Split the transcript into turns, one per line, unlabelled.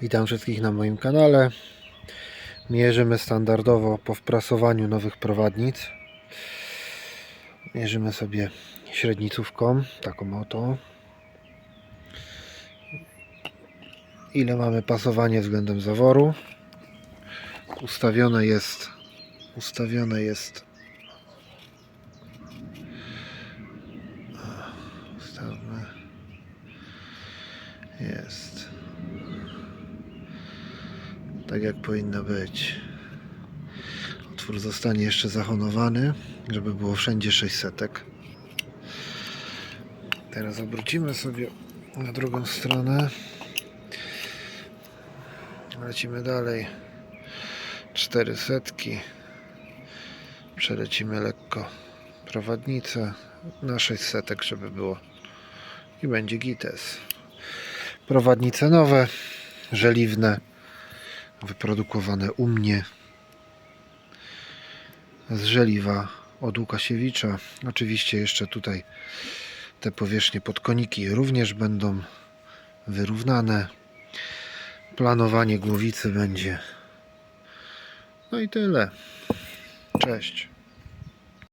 Witam wszystkich na moim kanale. Mierzymy standardowo po wprasowaniu nowych prowadnic. Mierzymy sobie średnicówką, taką oto. Ile mamy pasowanie względem zaworu. Ustawione jest ustawione jest ustawmy jest tak jak powinno być. Otwór zostanie jeszcze zahonowany żeby było wszędzie 600 teraz obrócimy sobie na drugą stronę. Lecimy dalej. 400 przelecimy lekko prowadnicę na 600 żeby było. I będzie gites. Prowadnice nowe żeliwne wyprodukowane u mnie z żeliwa od Łukasiewicza. Oczywiście jeszcze tutaj te powierzchnie podkoniki również będą wyrównane. Planowanie głowicy będzie. No i tyle. Cześć